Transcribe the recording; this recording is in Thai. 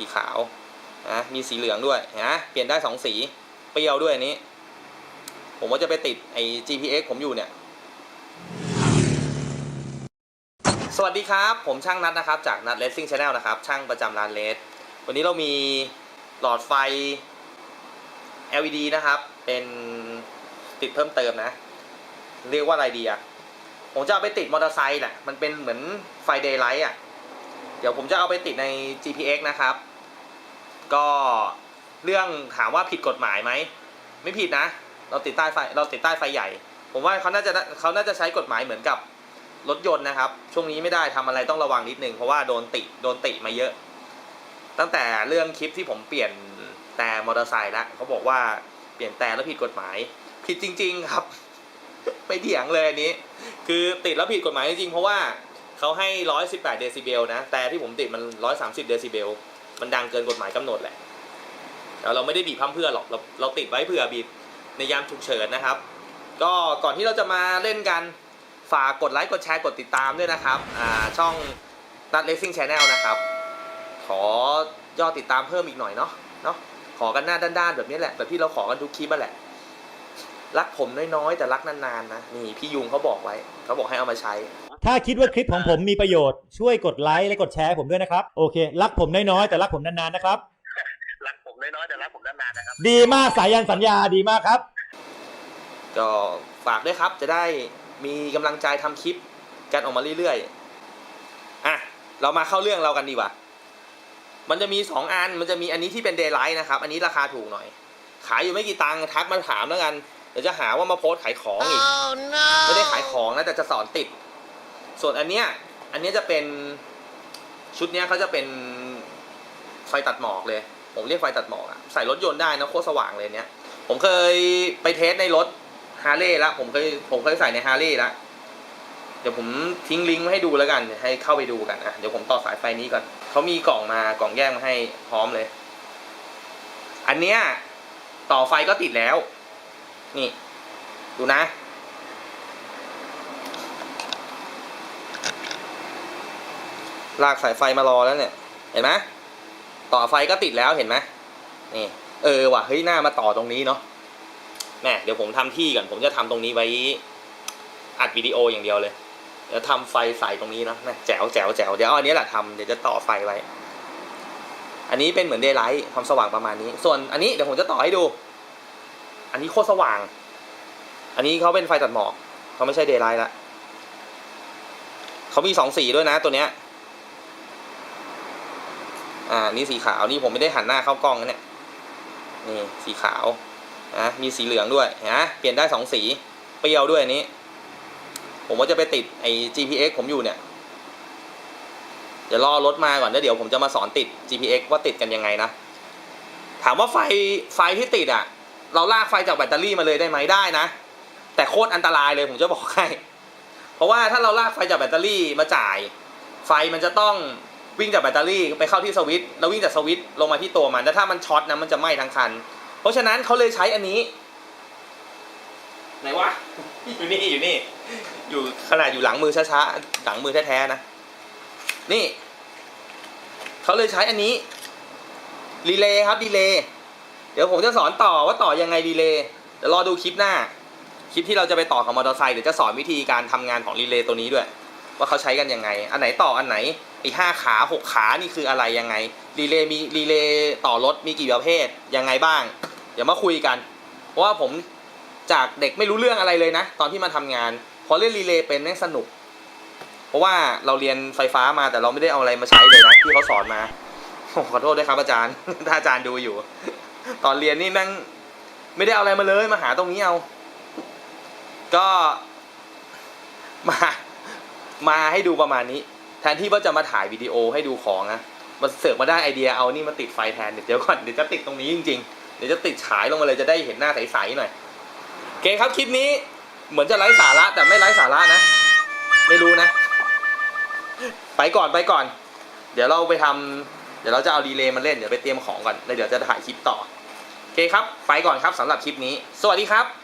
สีขาวนะมีสีเหลืองด้วยนะเปลี่ยนได้สองสี เปรี้ยวด้วยนี้ ผมว่าจะไปติดไอ้ GPX ผมอยู่เนี่ย สวัสดีครับ ผมช่างนัดนะครับ จากนัดเลสซิ่งชาแนลนะครับ ช่างประจำร้านเลสวันนี้เรามีหลอดไฟ LED นะครับ เป็นติดเพิ่มเติมนะ เรียกว่าอะไรดีอะผมจะเอาไปติดมอเตอร์ไซค์แหละ มันเป็นเหมือนไฟเดย์ไลท์อะ ดี๋ยวผมจะเอาไปติดใน GPX นะครับ ก็เรื่องถามว่าผิดกฎหมายไหม ไม่ผิดนะ เราติดใต้ไฟเราติดใต้ไฟใหญ่ ผมว่าเขาน่าจะเขาน่าจะใช้กฎหมายเหมือนกับรถยนต์นะครับ ช่วงนี้ไม่ได้ทำอะไรต้องระวังนิดนึงเพราะว่าโดนติโดนติมาเยอะ ตั้งแต่เรื่องคลิปที่ผมเปลี่ยนแต่มอเตอร์ไซค์แล้วเขาบอกว่าเปลี่ยนแต่แล้วผิดกฎหมาย ผิดจริง ๆ ครับ ไม่เถียงเลยอันนี้ คือติดแล้วผิดกฎหมายจริงๆเพราะว่า เขาให้ 118 เดซิเบลนะ แต่ที่ผมติดมัน 130 เดซิเบล มันดังเกินกฎหมายกำหนดแหละแล้วเราไม่ได้บีบพั่มเพื่อหรอก เราเราติดไว้เผื่อบีบในยามฉุกเฉินนะครับ ก็ก่อนที่เราจะมาเล่นกัน ฝากกดไลค์ กดแชร์ กดติดตามด้วยนะครับ อ่า ช่องนัดเลสซิ่งชาแนลนะครับ ขอยอดติดตามเพิ่มอีกหน่อยเนาะ เนาะ ขอกันหน้าด้านๆแบบนี้แหละ แบบที่เราขอกันทุกคลิปอะแหละ รักผมน้อยๆ แต่รักนานๆนะ นี่พี่ยุงเขาบอกไว้ เขาบอกให้เอามาใช้ ถ้าคิดว่าคลิปของผมมีประโยชน์ช่วยกดไลค์และกดแชร์ให้ผมด้วยนะครับ โอเค รักผมน้อยๆแต่รักผมนานๆนะครับ รักผมน้อยๆแต่รักผมนานๆนะครับ ดีมากสายันสัญญาดีมากครับ ก็ฝากด้วยครับจะได้มีกำลังใจทำคลิปกันออกมาเรื่อยๆ อะ เรามาเข้าเรื่องเรากันดีกว่า มันจะมีสองอัน มันจะมีอันนี้ที่เป็นเดย์ไลท์นะครับ อันนี้ราคาถูกหน่อย ขายอยู่ไม่กี่ตังค์ทักมาถามแล้วกัน เดี๋ยวจะหาว่ามาโพสต์ขายของอีกไม่ได้ขายของนะแต่จะสอนติด ส่วนอันเนี้ยอันเนี้ยจะเป็นชุดเนี้ยเขาจะเป็นไฟตัดหมอกเลย ผมเรียกไฟตัดหมอกอะใส่รถยนต์ได้นะโคตรสว่างเลยเนี้ยผมเคยไปเทสในรถฮาร์เลย์แล้วผมเคยผมเคยใส่ในฮาร์เลย์แล้วเดี๋ยวผมทิ้งลิงก์ไว้ให้ดูแล้วกันเดี๋ยวให้เข้าไปดูกันอะเดี๋ยวผมต่อสายไฟนี้ก่อนเขามีกล่องมากล่องแยกมาให้พร้อมเลย อันเนี้ยต่อไฟก็ติดแล้ว นี่ ดูนะ ลากสายไฟมารอแล้วเนี่ย เห็นไหมต่อไฟก็ติดแล้วเห็นไหมนี่ เออว่ะเฮ้ยหน้ามาต่อตรงนี้เนาะแม่เดี๋ยวผมทำที่ก่อนผมจะทำตรงนี้ไว้อัดวิดีโออย่างเดียวเลยเดี๋ยวทำไฟใส่ตรงนี้เนาะแม่แจ๋วแจ๋วแจ๋วเดี๋ยวอาอันนี้แหละทำเดี๋ยวจะต่อไฟไว้ อันนี้เป็นเหมือนเดย์ไลท์ความสว่างประมาณนี้ ส่วนอันนี้เดี๋ยวผมจะต่อให้ดู อันนี้โคตรสว่าง อันนี้เขาเป็นไฟตัดหมอกเขาไม่ใช่เดย์ไลท์ละเขามีสองสีด้วยนะตัวเนี้ย อ่านี่สีขาวนี่ผมไม่ได้หันหน้าเข้ากล้องนะเนี่ยนี่สีขาวนะมีสีเหลืองด้วยนะเปลี่ยนได้สองสีเปรี้ยวด้วยนี้ ผมว่าจะไปติดไอ้ GPX ผมอยู่เนี่ยเดี๋ยวรอรถมาก่อนแล้วเดี๋ยวผมจะมาสอนติด GPX ว่าติดกันยังไงนะถามว่าไฟไฟที่ติดอะ เราลากไฟจากแบตเตอรี่มาเลยได้ไหมได้นะ แต่โคตรอันตรายเลยผมจะบอกให้ เพราะว่าถ้าเราลากไฟจากแบตเตอรี่มาจ่าย ไฟมันจะต้อง วิ่งจากแบตเตอรี่ไปเข้าที่สวิตช์แล้ววิ่งจากสวิตช์ลงมาที่ตัวมันแล้วถ้ามันช็อตนะมันจะไหม้ทั้งคัน เพราะฉะนั้นเขาเลยใช้อันนี้ ไหนวะ อยู่นี่อยู่นี่ อยู่ขนาดอยู่หลังมือช้าๆหลังมือแท้ๆนะ นี่เขาเลยใช้อันนี้รีเลย์ครับรีเลย์เดี๋ยวผมจะสอนต่อว่าต่อยังไงรีเลย์เดี๋ยวรอดูคลิปหน้า คลิปที่เราจะไปต่อกับมอเตอร์ไซค์เดี๋ยวจะสอนวิธีการทำงานของรีเลย์ตัวนี้ด้วย ว่าเขาใช้กันยังไง อันไหนต่ออันไหนไอ้ห้าขาหกขานี่คืออะไรยังไงรีเลย์มีรีเลย์ต่อรถมีกี่ประเภทยังไงบ้าง เดี๋ยวมาคุยกัน เพราะว่าผมจากเด็กไม่รู้เรื่องอะไรเลยนะ ตอนที่มาทำงานพอเล่นรีเลย์เป็นแม่งสนุก เพราะว่าเราเรียนไฟฟ้ามาแต่เราไม่ได้เอาอะไรมาใช้เลยนะที่เขาสอนมาขอโทษด้วยครับอาจารย์ ถ้าอาจารย์ดูอยู่ ตอนเรียนนี่แม่งไม่ได้เอาอะไรมาเลยมาหาตรงนี้เอา ก็มา มาให้ดูประมาณนี้ แทนที่ว่าจะมาถ่ายวิดีโอให้ดูของนะมาเสือกมาได้ไอเดียเอานี่มาติดไฟแทนเดี๋ยวก่อนเดี๋ยวจะติดตรงนี้จริงๆเดี๋ยวจะติดฉายลงมาเลยจะได้เห็นหน้าใสๆหน่อยโอเคครับคลิปนี้เหมือนจะไร้สาระแต่ไม่ไร้สาระนะ ไม่รู้นะ ไปก่อนไปก่อน เดี๋ยวเราไปทำเดี๋ยวเราจะเอารีเลย์มาเล่นเดี๋ยวไปเตรียมของก่อนแล้วเดี๋ยวจะถ่ายคลิปต่อโอเคครับ ไปก่อนครับสำหรับคลิปนี้ สวัสดีครับ